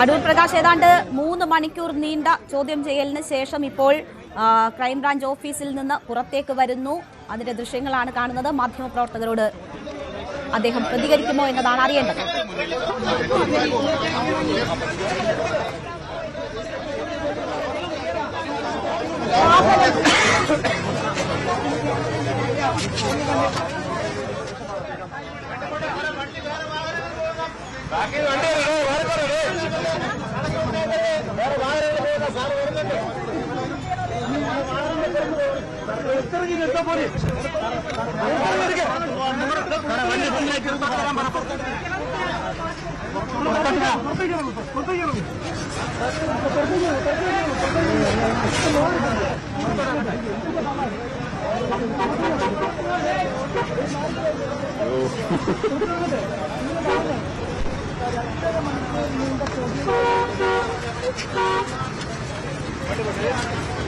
അടൂർ പ്രകാശ് ഏതാണ്ട് മൂന്ന് മണിക്കൂർ നീണ്ട ചോദ്യം ചെയ്യലിന് ശേഷം ഇപ്പോൾ ക്രൈംബ്രാഞ്ച് ഓഫീസിൽ നിന്ന് പുറത്തേക്ക് വരുന്നു. അതിന്റെ ദൃശ്യങ്ങളാണ് കാണുന്നത്. മാധ്യമപ്രവർത്തകരോട് അദ്ദേഹം പ്രതികരിക്കുമോ എന്നതാണ് അറിയേണ്ടത്. ആ,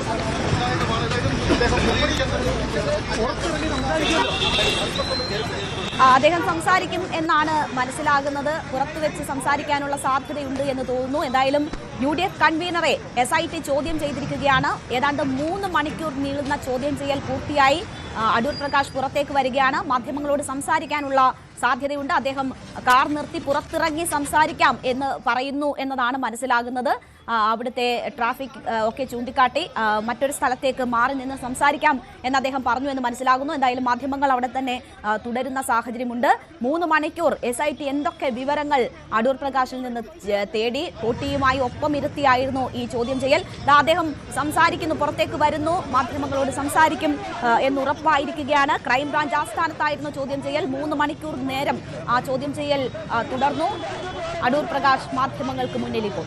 അദ്ദേഹം സംസാരിക്കും എന്നാണ് മനസ്സിലാകുന്നത്. പുറത്തു വെച്ച് സംസാരിക്കാനുള്ള സാധ്യതയുണ്ട് എന്ന് തോന്നുന്നു. എന്തായാലും യു ഡി എഫ് കൺവീനറെ എസ് ഐ ടി ചോദ്യം ചെയ്തിരിക്കുകയാണ്. ഏതാണ്ട് മൂന്ന് മണിക്കൂർ നീളുന്ന ചോദ്യം ചെയ്യൽ പൂർത്തിയായി. അടൂർ പ്രകാശ് പുറത്തേക്ക് വരികയാണ്. മാധ്യമങ്ങളോട് സംസാരിക്കാനുള്ള സാധ്യതയുണ്ട്. അദ്ദേഹം കാർ നിർത്തി പുറത്തിറങ്ങി സംസാരിക്കാം എന്ന് പറയുന്നു എന്നതാണ് മനസ്സിലാകുന്നത്. അവിടുത്തെ ട്രാഫിക് ഒക്കെ ചൂണ്ടിക്കാട്ടി മറ്റൊരു സ്ഥലത്തേക്ക് മാറി നിന്ന് സംസാരിക്കാം എന്ന് അദ്ദേഹം പറഞ്ഞു എന്ന് മനസ്സിലാകുന്നു. എന്തായാലും മാധ്യമങ്ങൾ അവിടെ തന്നെ തുടരുന്ന സാഹചര്യമുണ്ട്. മൂന്ന് മണിക്കൂർ എസ് ഐ ടി എന്തൊക്കെ വിവരങ്ങൾ അടൂർ പ്രകാശിൽ നിന്ന് തേടി കോട്ടിയുമായി ഒപ്പം ഇരുത്തിയായിരുന്നു ഈ ചോദ്യം ചെയ്യൽ. അദ്ദേഹം സംസാരിക്കുന്നു പുറത്തേക്ക് വരുന്നു മാധ്യമങ്ങളോട് സംസാരിക്കും എന്ന് ഉറപ്പായിരിക്കുകയാണ്. ക്രൈംബ്രാഞ്ച് ആസ്ഥാനത്തായിരുന്നു ചോദ്യം ചെയ്യൽ. മൂന്ന് മണിക്കൂർ നേരം ആ ചോദ്യം ചെയ്യൽ തുടർന്നു. അടൂർ പ്രകാശ് മാധ്യമങ്ങൾക്ക് മുന്നിൽ ഇപ്പോൾ.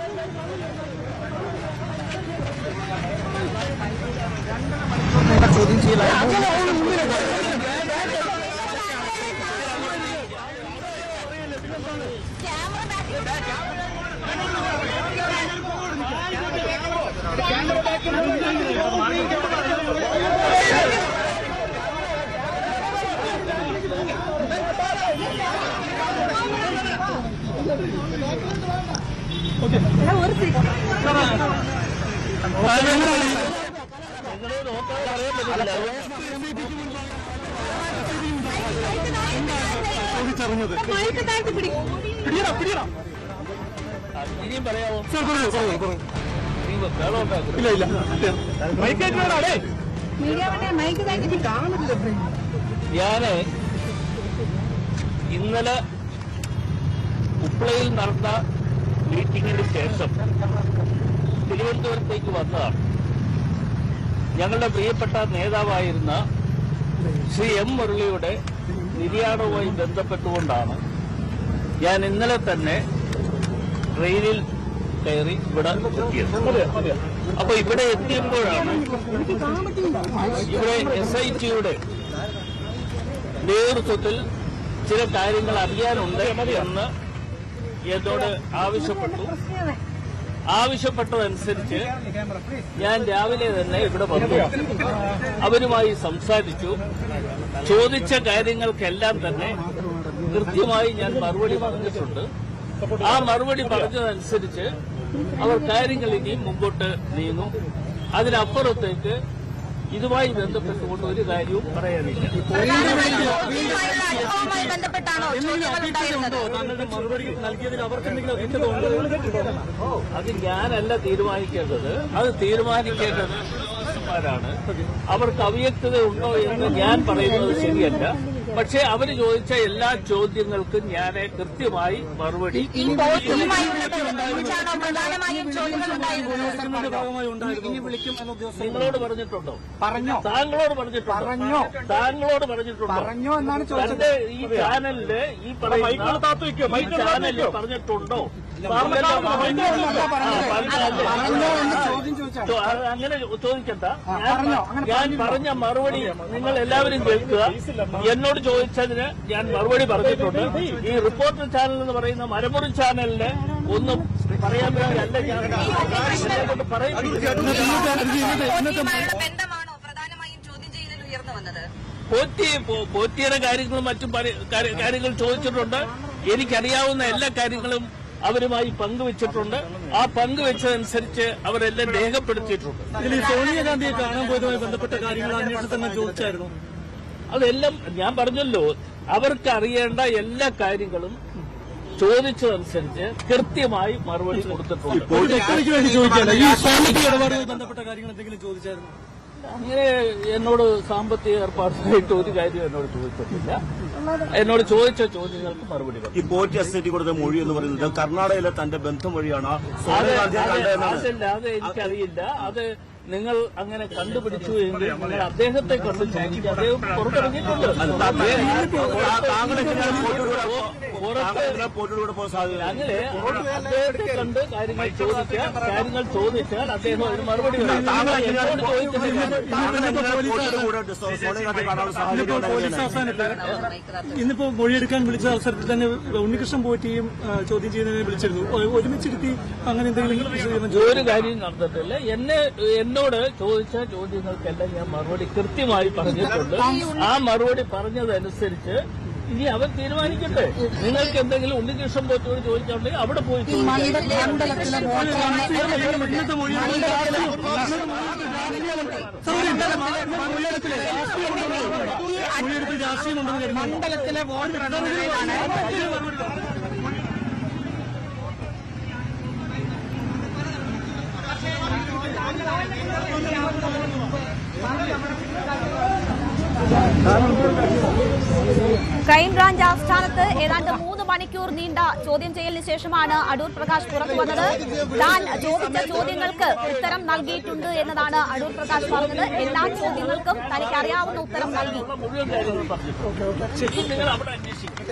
ഇല്ല ഇല്ല ഞാൻ ഇന്നലെ ഉപ്ലയിൽ നടന്ന മീറ്റിംഗിന് ശേഷം തിരുവനന്തപുരത്തേക്ക് വന്നതാണ്. ഞങ്ങളുടെ പ്രിയപ്പെട്ട നേതാവായിരുന്ന ശ്രീ എം മുരളിയുടെ നിര്യാണവുമായി ബന്ധപ്പെട്ടുകൊണ്ടാണ് ഞാൻ ഇന്നലെ തന്നെ ട്രെയിനിൽ കയറി ഇവിടെ എത്തിയത്. അപ്പൊ ഇവിടെ എത്തിയപ്പോഴാണ് ഇവിടെ എസ് ഐ ടിയുടെ നേതൃത്വത്തിൽ ചില കാര്യങ്ങൾ അറിയാനുണ്ട് എന്ന് എന്നോട് ആവശ്യപ്പെട്ടു. ആവശ്യപ്പെട്ടതനുസരിച്ച് ഞാൻ രാവിലെ തന്നെ ഇവിടെ വന്നു. അവരുമായി സംസാരിച്ചു. ചോദിച്ച കാര്യങ്ങൾക്കെല്ലാം തന്നെ കൃത്യമായി ഞാൻ മറുപടി പറഞ്ഞിട്ടുണ്ട്. ആ മറുപടി പറഞ്ഞതനുസരിച്ച് അവർ കാര്യങ്ങൾ ഇനിയും മുമ്പോട്ട് നീങ്ങും. അതിനപ്പുറത്തേക്ക് ഇതുമായി ബന്ധപ്പെട്ടുകൊണ്ട് ഒരു കാര്യവും പറയാനില്ല. മറുപടി നൽകിയതിൽ അവർക്ക് എന്തെങ്കിലും അത് ഞാനല്ല തീരുമാനിക്കേണ്ടത്. അത് തീരുമാനിക്കേണ്ടത് ഉദ്യോഗസ്ഥന്മാരാണ് അവർക്ക് അവ്യക്തത ഉണ്ടോ എന്ന് ഞാൻ പറയുന്നത് ശരിയല്ല. പക്ഷേ അവർ ചോദിച്ച എല്ലാ ചോദ്യങ്ങൾക്കും ഞാൻ കൃത്യമായി മറുപടി നിങ്ങളോട് പറഞ്ഞിട്ടുണ്ടോ? പറഞ്ഞോ. താങ്കളോട് പറഞ്ഞിട്ടുണ്ടോ? പറഞ്ഞോ. താങ്കളോട് പറഞ്ഞിട്ടുണ്ടോ? പറഞ്ഞോ എന്നാണ് ചോദിച്ചത് ഈ ചാനലിൽ ഈ പറയുന്ന ചാനലിൽ പറഞ്ഞിട്ടുണ്ടോ? അങ്ങനെ ചോദിക്കണ്ട. ഞാൻ പറഞ്ഞോ, മറുപടി നിങ്ങൾ എല്ലാവരും കേൾക്കുക. എന്നോട് ചോദിച്ചതിന് ഞാൻ മറുപടി പറഞ്ഞിട്ടുണ്ട്. ഈ റിപ്പോർട്ടർ ചാനൽ എന്ന് പറയുന്ന മരമുറി ചാനലിന് ഒന്നും പറയാൻ വേണ്ടിയല്ല ഞാൻ പോറ്റി പോറ്റിയുടെ കാര്യങ്ങളും മറ്റും കാര്യങ്ങൾ ചോദിച്ചിട്ടുണ്ട്. എനിക്കറിയാവുന്ന എല്ലാ കാര്യങ്ങളും അവരുമായി പങ്കുവച്ചിട്ടുണ്ട്. ആ പങ്കുവച്ചതനുസരിച്ച് അവരെല്ലാം രേഖപ്പെടുത്തിയിട്ടുണ്ട്. ഇതിൽ സോണിയാഗാന്ധിയെ കാണാൻ പോയതുമായി ബന്ധപ്പെട്ട കാര്യങ്ങൾ തന്നെ ചോദിച്ചായിരുന്നു. അതെല്ലാം ഞാൻ പറഞ്ഞല്ലോ. അവർക്ക് അറിയേണ്ട എല്ലാ കാര്യങ്ങളും ചോദിച്ചതനുസരിച്ച് കൃത്യമായി മറുപടി കൊടുത്തിട്ടുണ്ട്. ബന്ധപ്പെട്ട കാര്യങ്ങൾ എന്തെങ്കിലും ചോദിച്ചായിരുന്നു? അങ്ങനെ എന്നോട് സാമ്പത്തിക ഏർപ്പാടുമായിട്ട് ഒരു കാര്യം എന്നോട് ചോദിച്ചിട്ടില്ല. എന്നോട് ചോദിച്ച ചോദ്യങ്ങൾക്ക് മറുപടി ഈ പോറ്റി എസ്റ്റേറ്റ് കൊടുത്ത മൊഴി എന്ന് പറയുന്നത് കർണാടകയിലെ തന്റെ ബന്ധം വഴിയാണ് അത് എനിക്കറിയില്ല. അത് നിങ്ങൾ അങ്ങനെ കണ്ടുപിടിച്ചു എങ്കിൽ നിങ്ങൾ അദ്ദേഹത്തെ കണ്ട് ചോദിക്കുക. അദ്ദേഹം പുറത്തിറങ്ങിയിട്ടുണ്ട്. അങ്ങനെ അദ്ദേഹത്തെ കണ്ട് കാര്യങ്ങൾ ചോദിച്ചാൽ കാര്യങ്ങൾ ചോദിച്ചാൽ അദ്ദേഹം അതിന് മറുപടി ഇന്നിപ്പോ മൊഴിയെടുക്കാൻ വിളിച്ച അവസരത്തിൽ തന്നെ ഉണ്ണികൃഷ്ണൻ പോറ്റിയും ചോദ്യം ചെയ്യുന്നതിനെ വിളിച്ചിരുന്നു. ഒരുമിച്ചിരുത്തി അങ്ങനെ എന്തെങ്കിലും ഒരു കാര്യം നടന്നിട്ടില്ല എന്നെ എന്നോട് ചോദിച്ച ചോദ്യങ്ങൾക്കെല്ലാം ഞാൻ മറുപടി കൃത്യമായി പറഞ്ഞിട്ടുണ്ട് ആ മറുപടി പറഞ്ഞതനുസരിച്ച് ഇനി അവർ തീരുമാനിക്കട്ടെ നിങ്ങൾക്ക് എന്തെങ്കിലും ഉണ്ണികൃഷ്ണൻ പോറ്റോട് ചോദിച്ചിട്ടുണ്ടെങ്കിൽ അവിടെ പോയി മണ്ഡലത്തിലെ വോട്ട് ക്രൈംബ്രാഞ്ച് ആസ്ഥാനത്ത് ഏതാണ്ട് മൂന്ന് മണിക്കൂർ നീണ്ട ചോദ്യം ചെയ്യലിന് ശേഷമാണ് അടൂർ പ്രകാശ് പുറത്തു വന്നത്. താൻ ചോദിച്ച ചോദ്യങ്ങൾക്ക് ഉത്തരം നൽകിയിട്ടുണ്ട് എന്നതാണ് അടൂർ പ്രകാശ് പറഞ്ഞത്. എല്ലാ ചോദ്യങ്ങൾക്കും തനിക്ക് അറിയാവുന്ന ഉത്തരം നൽകി മുഴുവൻ കാര്യങ്ങളും പറഞ്ഞിട്ടുണ്ട് ഇനി നിങ്ങൾ അവിടെ അന്വേഷിക്കും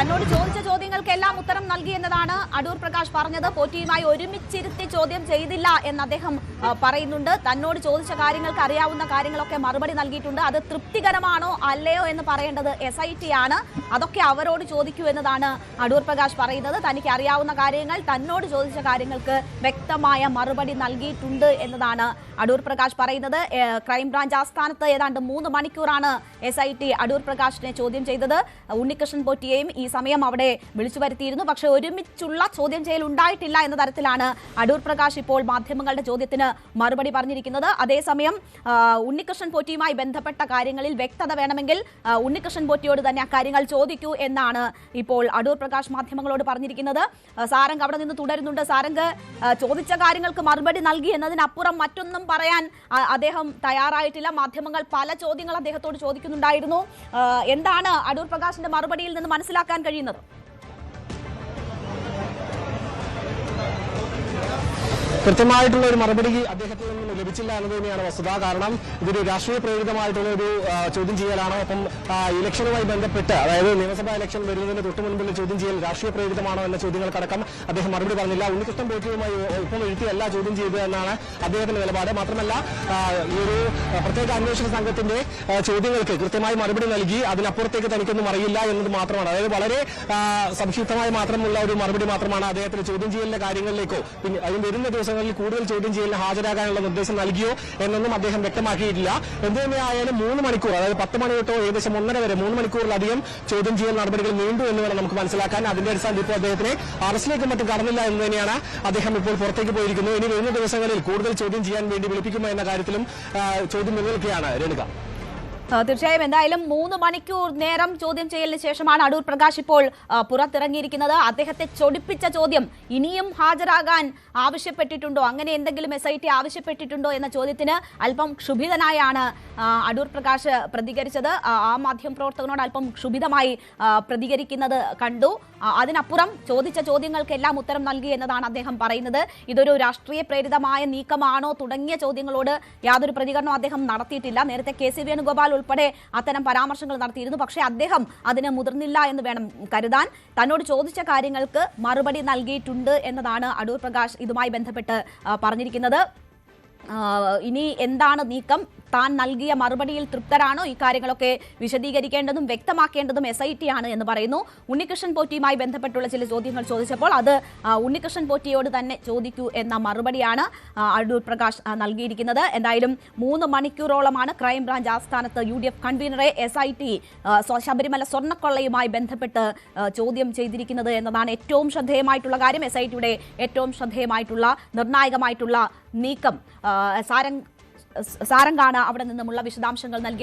തന്നോട് ചോദിച്ച ചോദ്യങ്ങൾക്കെല്ലാം ഉത്തരം നൽകി എന്നതാണ് അടൂർ പ്രകാശ് പറഞ്ഞത്. പോറ്റിയുമായി ഒരുമിച്ചിരുത്തി ചോദ്യം ചെയ്തില്ല എന്ന് അദ്ദേഹം പറയുന്നുണ്ട്. തന്നോട് ചോദിച്ച കാര്യങ്ങൾക്ക് അറിയാവുന്ന കാര്യങ്ങളൊക്കെ മറുപടി നൽകിയിട്ടുണ്ട്. അത് തൃപ്തികരമാണോ അല്ലയോ എന്ന് പറയേണ്ടത് എസ് ഐ ടി ആണ്. അതൊക്കെ അവരോട് ചോദിക്കൂ എന്നതാണ് അടൂർ പ്രകാശ് പറയുന്നത്. തനിക്ക് അറിയാവുന്ന കാര്യങ്ങൾ തന്നോട് ചോദിച്ച കാര്യങ്ങൾക്ക് വ്യക്തമായ മറുപടി നൽകിയിട്ടുണ്ട് എന്നതാണ് അടൂർ പ്രകാശ് പറയുന്നത്. ക്രൈംബ്രാഞ്ച് ആസ്ഥാനത്ത് ഏതാണ്ട് മൂന്ന് മണിക്കൂറാണ് എസ് ഐ ടി അടൂർ പ്രകാശിനെ ചോദ്യം ചെയ്തത്. ഉണ്ണികൃഷ്ണൻ പോറ്റിയെയും ഈ സമയം അവിടെ വിളിച്ചു വരുത്തിയിരുന്നു. പക്ഷെ ഒരുമിച്ചുള്ള ചോദ്യം ചെയ്യൽ ഉണ്ടായിട്ടില്ല എന്ന തരത്തിലാണ് അടൂർ പ്രകാശ് ഇപ്പോൾ മാധ്യമങ്ങളുടെ ചോദ്യത്തിന് മറുപടി പറഞ്ഞിരിക്കുന്നത്. അതേസമയം ഉണ്ണികൃഷ്ണൻ പോറ്റിയുമായി ബന്ധപ്പെട്ട കാര്യങ്ങളിൽ വ്യക്തത വേണമെങ്കിൽ ഉണ്ണികൃഷ്ണൻ പോറ്റിയോട് തന്നെ അക്കാര്യങ്ങൾ ചോദിക്കൂ എന്നാണ് ഇപ്പോൾ അടൂർ പ്രകാശ് മാധ്യമങ്ങളോട് പറഞ്ഞിരിക്കുന്നത്. സാരംഗ് അവിടെ നിന്ന് തുടരുന്നുണ്ട്. സാരംഗ് ചോദിച്ച കാര്യങ്ങൾക്ക് മറുപടി നൽകി എന്നതിനപ്പുറം മറ്റൊന്നും പറയാൻ അദ്ദേഹം തയ്യാറായിട്ടില്ല. മാധ്യമങ്ങൾ പല ചോദ്യങ്ങൾ അദ്ദേഹത്തോട് ചോദിക്കുന്നുണ്ടായിരുന്നു. എന്താണ് അടൂർ പ്രകാശിന്റെ മറുപടിയിൽ നിന്ന് മനസ്സിലാക്കാൻ കഴിയുന്നത്. കൃത്യമായിട്ടുള്ള ഒരു മറുപടി അദ്ദേഹത്തിൽ നിന്നും ലഭിച്ചില്ല എന്നത് തന്നെയാണ് വസ്തുത. കാരണം ഇതൊരു രാഷ്ട്രീയ പ്രേരിതമായിട്ടുള്ള ഒരു ചോദ്യം ചെയ്യലാണ്. അപ്പം ഇലക്ഷനുമായി ബന്ധപ്പെട്ട് അതായത് നിയമസഭാ ഇലക്ഷൻ വരുന്നതിന് തൊട്ട് മുൻപുള്ള ചോദ്യം ചെയ്യൽ രാഷ്ട്രീയ പ്രേരിതമാണോ എന്ന ചോദ്യങ്ങൾക്കടക്കം അദ്ദേഹം മറുപടി പറഞ്ഞില്ല. ഉണ്ണികൃഷ്ണൻ പോറ്റിയുമായി ഒപ്പം എഴുത്തിയല്ല ചോദ്യം ചെയ്തു എന്നാണ് അദ്ദേഹത്തിന്റെ നിലപാട്. മാത്രമല്ല ഈ ഒരു പ്രത്യേക അന്വേഷണ സംഘത്തിന്റെ ചോദ്യങ്ങൾക്ക് കൃത്യമായി മറുപടി നൽകി അതിനപ്പുറത്തേക്ക് തനിക്കൊന്നും അറിയില്ല എന്നത് മാത്രമാണ്. അതായത് വളരെ സംക്ഷിപ്തമായി മാത്രമുള്ള ഒരു മറുപടി മാത്രമാണ് അദ്ദേഹത്തിന് ചോദ്യം ചെയ്യലിന്റെ കാര്യങ്ങളിലേക്കോ പിന്നെ അതിന് വരുന്ന ദിവസങ്ങളിൽ കൂടുതൽ ചോദ്യം ചെയ്യലിന് ഹാജരാകാനുള്ള നിർദ്ദേശം നൽകിയോ എന്നൊന്നും അദ്ദേഹം വ്യക്തമാക്കിയിട്ടില്ല. എന്ത് തന്നെയായാലും മൂന്ന് മണിക്കൂർ അതായത് പത്ത് മണി തൊട്ടോ ഏകദേശം ഒന്നര വരെ മൂന്ന് മണിക്കൂറിലധികം ചോദ്യം ചെയ്യൽ നടപടികൾ നീണ്ടു എന്ന് വേണം നമുക്ക് മനസ്സിലാക്കാൻ. അതിന്റെ അടിസ്ഥാനത്തിൽ ഇപ്പോൾ അദ്ദേഹത്തിനെ അറസ്റ്റിലേക്കും മറ്റും കടന്നില്ല എന്ന് തന്നെയാണ് അദ്ദേഹം ഇപ്പോൾ പുറത്തേക്ക് പോയിരിക്കുന്നത്. ഇനി വരുന്ന ദിവസങ്ങളിൽ കൂടുതൽ ചോദ്യം ചെയ്യാൻ വേണ്ടി വിളിപ്പിക്കുമോ എന്ന കാര്യത്തിലും ചോദ്യം നിലനിൽക്കുകയാണ് രേണുക. തീർച്ചയായും എന്തായാലും മൂന്ന് മണിക്കൂർ നേരം ചോദ്യം ചെയ്യലിന് ശേഷമാണ് അടൂർ പ്രകാശ് ഇപ്പോൾ പുറത്തിറങ്ങിയിരിക്കുന്നത്. അദ്ദേഹത്തെ ചൊടിപ്പിച്ച ചോദ്യം ഇനിയും ഹാജരാകാൻ ആവശ്യപ്പെട്ടിട്ടുണ്ടോ? അങ്ങനെ എന്തെങ്കിലും എസ് ആവശ്യപ്പെട്ടിട്ടുണ്ടോ എന്ന ചോദ്യത്തിന് അല്പം ക്ഷുഭിതനായാണ് അടൂർ പ്രകാശ് പ്രതികരിച്ചത്. ആ, മാധ്യമ പ്രവർത്തകനോട് അല്പം ക്ഷുഭിതമായി പ്രതികരിക്കുന്നത് കണ്ടു. അതിനപ്പുറം ചോദിച്ച ചോദ്യങ്ങൾക്കെല്ലാം ഉത്തരം നൽകി എന്നതാണ് അദ്ദേഹം പറയുന്നത്. ഇതൊരു രാഷ്ട്രീയ പ്രേരിതമായ നീക്കമാണോ? തുടങ്ങിയ ചോദ്യങ്ങളോട് യാതൊരു പ്രതികരണവും അദ്ദേഹം നടത്തിയിട്ടില്ല. നേരത്തെ കെ സി വേണുഗോപാൽ ഉൾപ്പെടെ അത്തരം പരാമർശങ്ങൾ നടത്തിയിരുന്നു. പക്ഷേ അദ്ദേഹം അതിന് മുതിർന്നില്ല എന്ന് വേണം കരുതാൻ. തന്നോട് ചോദിച്ച കാര്യങ്ങൾക്ക് മറുപടി നൽകിയിട്ടുണ്ട് എന്നതാണ് അടൂർ പ്രകാശ് ഇതുമായി ബന്ധപ്പെട്ട് പറഞ്ഞിരിക്കുന്നത്. ഇനി എന്താണ് നീക്കം? താൻ നൽകിയ മറുപടിയിൽ തൃപ്തരാണോ? ഇക്കാര്യങ്ങളൊക്കെ വിശദീകരിക്കേണ്ടതും വ്യക്തമാക്കേണ്ടതും എസ് ഐ ടി ആണ് എന്ന് പറയുന്നു. ഉണ്ണികൃഷ്ണൻ പോറ്റിയുമായി ബന്ധപ്പെട്ടുള്ള ചില ചോദ്യങ്ങൾ ചോദിച്ചപ്പോൾ അത് ഉണ്ണികൃഷ്ണൻ പോറ്റിയോട് തന്നെ ചോദിക്കൂ എന്ന മറുപടിയാണ് അടൂർ പ്രകാശ് നൽകിയിരിക്കുന്നത്. എന്തായാലും മൂന്ന് മണിക്കൂറോളമാണ് ക്രൈംബ്രാഞ്ച് ആസ്ഥാനത്ത് യു ഡി എഫ് കൺവീനറെ എസ് ഐ ടി ശബരിമല സ്വർണക്കൊള്ളയുമായി ബന്ധപ്പെട്ട് ചോദ്യം ചെയ്തിരിക്കുന്നത് എന്നതാണ് ഏറ്റവും ശ്രദ്ധേയമായിട്ടുള്ള കാര്യം. എസ് ഐ ടിയുടെ ഏറ്റവും ശ്രദ്ധേയമായിട്ടുള്ള നിർണായകമായിട്ടുള്ള നീക്കം. സാരം സാരംഗ് സാരംഗാണ് അവിടെ നിന്നുമുള്ള വിശദാംശങ്ങൾ നൽകിയത്.